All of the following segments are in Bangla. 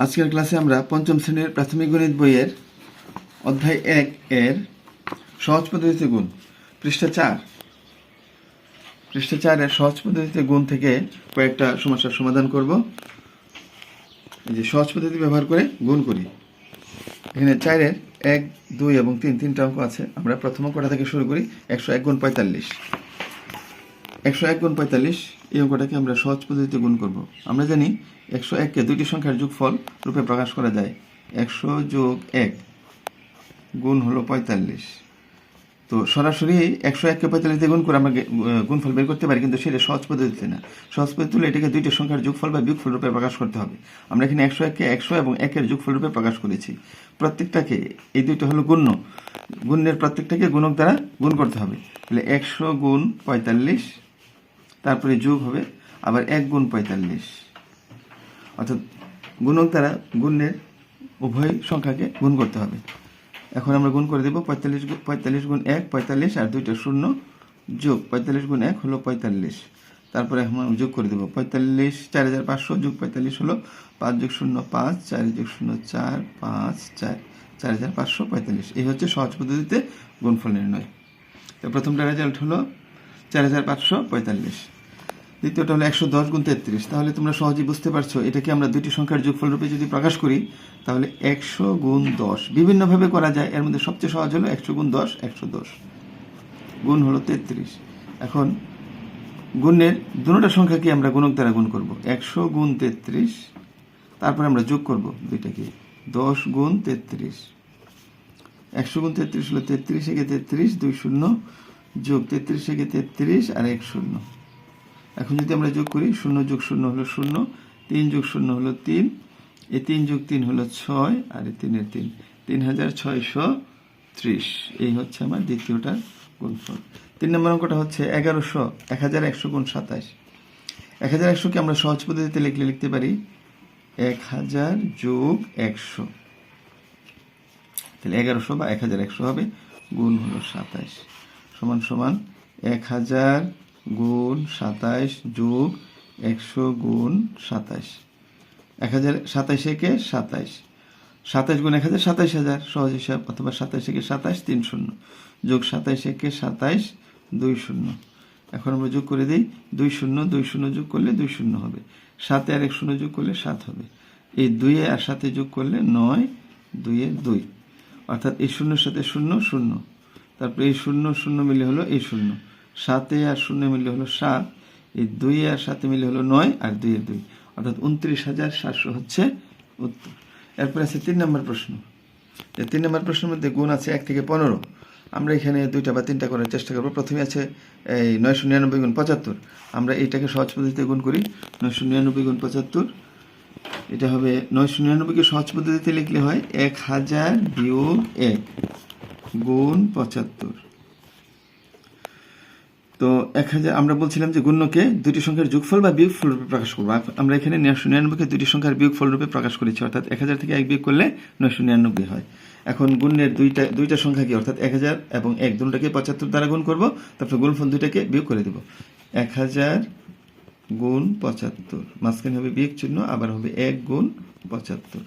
আজকের ক্লাসে আমরা পঞ্চম শ্রেণির প্রাথমিক গণিত বইয়ের অধ্যায় এক এর সহজ পদ্ধতিতে গুণ, পৃষ্ঠা চার। পৃষ্ঠা চারের সহজ পদ্ধতিতে গুণ থেকে কয়েকটা সমস্যার সমাধান করব। যে সহজ পদ্ধতি ব্যবহার করে গুণ করি। এখানে চারের এক, দুই এবং তিন, তিনটা অঙ্ক আছে। আমরা প্রথম অঙ্কটা থেকে শুরু করি, একশো এক গুণ পঁয়তাল্লিশ। একশো এক গুণ পঁয়তাল্লিশ, এই অঙ্কটাকে আমরা সহজ পদ্ধতিতে গুণ করব। আমরা জানি একশো এককে দুইটি সংখ্যার যোগফল রূপে প্রকাশ করা যায়। একশো যোগ এক গুণ হলো পঁয়তাল্লিশ। তো সরাসরি একশো এককে পঁয়তাল্লিশ দিয়ে গুণ করে আমরা গুণফল বের করতে পারি, কিন্তু সেটা সহজ পদ্ধতিতে না। সহজ পদ্ধতি হলে এটাকে দুইটি সংখ্যার যোগফল বা বিয়োগফল রূপে প্রকাশ করতে হবে। আমরা এখানে একশো এককে একশো এবং একের যোগফল রূপে প্রকাশ করেছি। প্রত্যেকটাকে, এই দুইটা হলো গুণ্য। গুণের প্রত্যেকটাকে গুণক দ্বারা গুণ করতে হবে। তাহলে একশো গুণ পঁয়তাল্লিশ তারপরে যোগ হবে, আবার এক গুণ পঁয়তাল্লিশ। অর্থাৎ গুণক দ্বারা গুণের উভয় সংখ্যাকে গুণ করতে হবে। এখন আমরা গুণ করে দেব, পঁয়তাল্লিশ পঁয়তাল্লিশ গুণ এক, পঁয়তাল্লিশ, আর দুইটা শূন্য যোগ। পঁয়তাল্লিশ গুণ এক হলো পঁয়তাল্লিশ। তারপরে এখন যোগ করে দেবো, পঁয়তাল্লিশ চার হাজার পাঁচশো যোগ পঁয়তাল্লিশ হলো পাঁচ যোগ শূন্য পাঁচ, চার যোগ শূন্য চার, পাঁচ, চার চার হাজার পাঁচশো পঁয়তাল্লিশ। এই হচ্ছে সহজ পদ্ধতিতে গুণফল নির্ণয়। তো প্রথমটা রেজাল্ট হলো চার হাজার পাঁচশো পঁয়তাল্লিশ। দ্বিতীয়টা হলো একশো দশ গুণ তেত্রিশ। তাহলে তোমরা সহজেই বুঝতে পারছ, এটাকে আমরা দুটি সংখ্যার যোগফল রূপে যদি প্রকাশ করি, তাহলে একশো গুণ দশ। বিভিন্নভাবে করা যায়, এর মধ্যে সবচেয়ে সহজ হলো একশো গুণ দশ, একশো দশ। গুণ হলো তেত্রিশ। এখন গুণের দুটোটা সংখ্যাকে আমরা গুণক দ্বারা গুণ করব। একশো গুণ তেত্রিশ, তারপরে আমরা যোগ করব দুইটাকে। দশ গুণ তেত্রিশ। একশো গুণ তেত্রিশ হলো তেত্রিশ, একে তেত্রিশ, দুই শূন্য যোগ তেত্রিশ একে তেত্রিশ আর এক শূন্য। এখন যদি আমরা যোগ করি, শূন্য যোগ শূন্য হলো শূন্য, তিন যোগ শূন্য হলো তিন, এ তিন যোগ তিন হলো ছয়, আর এই তিনের তিন। তিন হাজার ছয়শো ত্রিশ। এই হচ্ছে আমার দ্বিতীয়টার গুণফল। তিন নম্বর অঙ্কটা হচ্ছে এগারোশো, এক হাজার একশো গুণ সাতাশ। এক হাজার একশোকে আমরা সহজ পদ্ধতিতে লিখলে লিখতে পারি এক হাজার যোগ একশো। তাহলে এগারোশো বা এক হাজার একশো হবে, গুণ হলো সাতাইশ সমান সমান এক হাজার গুণ সাতাইশ যোগ একশো গুণ সাতাইশ। এক হাজার সাতাইশ একে সাতাইশ। সাতাইশ গুণ এক হাজার সাতাইশ হাজার, সহজ হিসাব, অথবা সাতাইশ একে সাতাইশ, তিন শূন্য। যোগ সাতাইশ একে সাতাইশ, দুই শূন্য। এখন আমরা যোগ করে দিই, দুই শূন্য দুই শূন্য যোগ করলে দুই শূন্য হবে। সাতে আর এক শূন্য যোগ করলে সাত হবে। এই দুইয়ে আর সাথে যোগ করলে নয়, দুইয়ে দুই। অর্থাৎ এই শূন্যর সাথে শূন্য শূন্য। তারপরে এই শূন্য শূন্য মিলে হলো এই শূন্য। সাতে আর শূন্য মিলে হলো সাত, এই দুই আর সাথে মিলে হলো নয় আর দুইয়ের দুই। অর্থাৎ উনত্রিশ হাজার সাতশো হচ্ছে উত্তর। এরপরে আছে তিন নম্বর প্রশ্ন। তিন নম্বর প্রশ্নের মধ্যে গুণ আছে এক থেকে পনেরো। আমরা এখানে দুইটা বা তিনটা করার চেষ্টা করব। প্রথমে আছে এই নয়শো নিরানব্বই গুণ পঁচাত্তর। আমরা এইটাকে সহজ পদ্ধতিতে গুণ করি। নয়শো নিরানব্বই গুণ পঁচাত্তর। এটা হবে নয়শো নিরানব্বইকে সহজ পদ্ধতিতে লিখলে হয় এক হাজার বিয়োগ এক। গুণ পঁচাত্তর। তো এক হাজার, আমরা বলছিলাম যে গুণ্যকে দুটি সংখ্যার যোগফল বা বিয়োগফল রূপে প্রকাশ করব। আমরা এখানে নয়শো নিরানব্বইকে দুটি সংখ্যার বিয়োগফল রূপে প্রকাশ করেছি, অর্থাৎ এক হাজার থেকে এক বিয়োগ করলে নয়শো নিরানব্বই হয়। এখন গুণের দুইটা দুইটা সংখ্যা কি? অর্থাৎ এক হাজার এবং এক দুটাকে পঁচাত্তর দ্বারা গুণ করব, তারপর গুণফল দুইটাকে বিয়োগ করে দেবো। এক হাজার গুণ পঁচাত্তর, মাঝখানে হবে বিয়োগ চিহ্ন, আবার হবে এক গুণ পঁচাত্তর।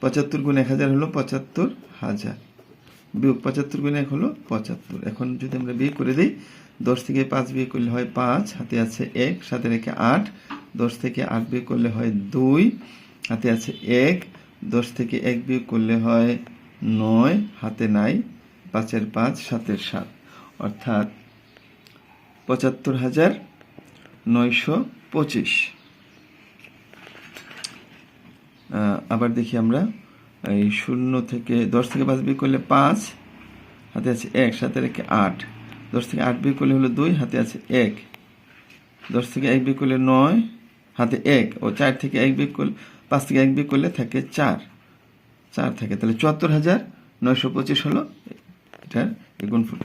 পঁচাত্তর গুণ এক হাজার হলো পঁচাত্তর হাজার। বিয়োগ পঁচাত্তর গুণ এক হলো পঁচাত্তর। এখন যদি আমরা বিয়োগ করে দিই, দশ থেকে পাঁচ বিয়োগ করলে হয় পাঁচ, হাতে আছে এক, সাথে রেখে আট, দশ থেকে আট বিয়োগ করলে হয় দুই, হাতে আছে এক, দশ থেকে এক বিয়োগ করলে হয় নয়, হাতে নাই, পাঁচের পাঁচ, সাতের সাত। অর্থাৎ পঁচাত্তর হাজার নয়শো পঁচিশ। আবার দেখি আমরা এই শূন্য থেকে দশ থেকে পাঁচ বিয়োগ করলে পাঁচ, হাতে আছে এক, সাথে রেখে আট। দশ থেকে আট বিয়োগ করলে হলো দুই, হাতে আছে এক। দশ থেকে এক বিয়োগ করলে নয়, হাতে এক। ও চার থেকে এক বিয়োগ করলে, পাঁচ থেকে এক বিয়োগ করলে থাকে চার। চার থাকে, তাহলে চুয়াত্তর হাজার নয়শো পঁচিশ হলো এটার গুণফল।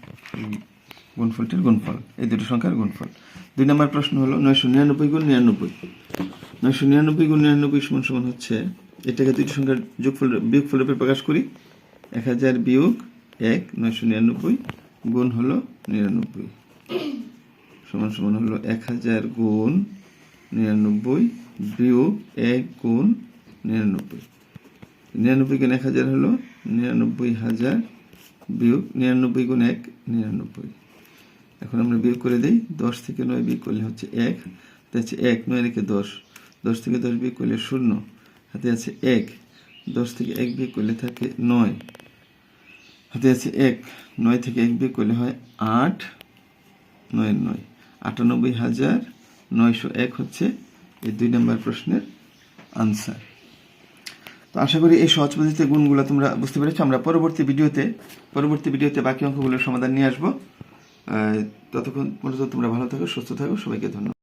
গুণফলটির গুণফল। এই দুটো সংখ্যার গুণফল। দুই নম্বর প্রশ্ন হলো নয়শো নিরানব্বই গুণ নিরানব্বই। নয়শো নিরানব্বই গুণ নিরানব্বই সমান সমান হচ্ছে এটাকে দুইটি সংখ্যার যোগফল বিয়োগফল রূপে প্রকাশ করি। এক হাজার বিয়োগ এক, নয়শো নিরানব্বই, গুণ হলো নিরানব্বই। সমান সমান হলো এক হাজার গুণ নিরানব্বই বিয়োগ এক গুণ নিরানব্বই। নিরানব্বই গুণ এক হাজার হলো নিরানব্বই হাজার বিয়োগ নিরানব্বই গুণ এক, নিরানব্বই। এখন আমরা বিয়োগ করে দিই। দশ থেকে নয় বিয়োগ করলে হচ্ছে এক হাতে আছে এক, নয় রেখে দশ। দশ থেকে দশ বিয়োগ করলে শূন্য। হাতে আছে এক, দশ থেকে এক বিয়োগ করলে থাকে নয়। হাতে আছে এক, নয় থেকে এক বিয়োগ করলে হয় আট, নয় নয়। আটানব্বই হাজার নয়শো এক হচ্ছে এই দুই নম্বর প্রশ্নের আনসার তো আশা করি এই সহজ পদ্ধতিতে গুণগুলো তোমরা বুঝতে পেরেছ। আমরা পরবর্তী ভিডিওতে পরবর্তী ভিডিওতে বাকি অঙ্কগুলোর সমাধান নিয়ে আসব। ততক্ষণ পর্যন্ত তোমরা ভালো থাকো, সুস্থ থাকো। সবাইকে ধন্যবাদ।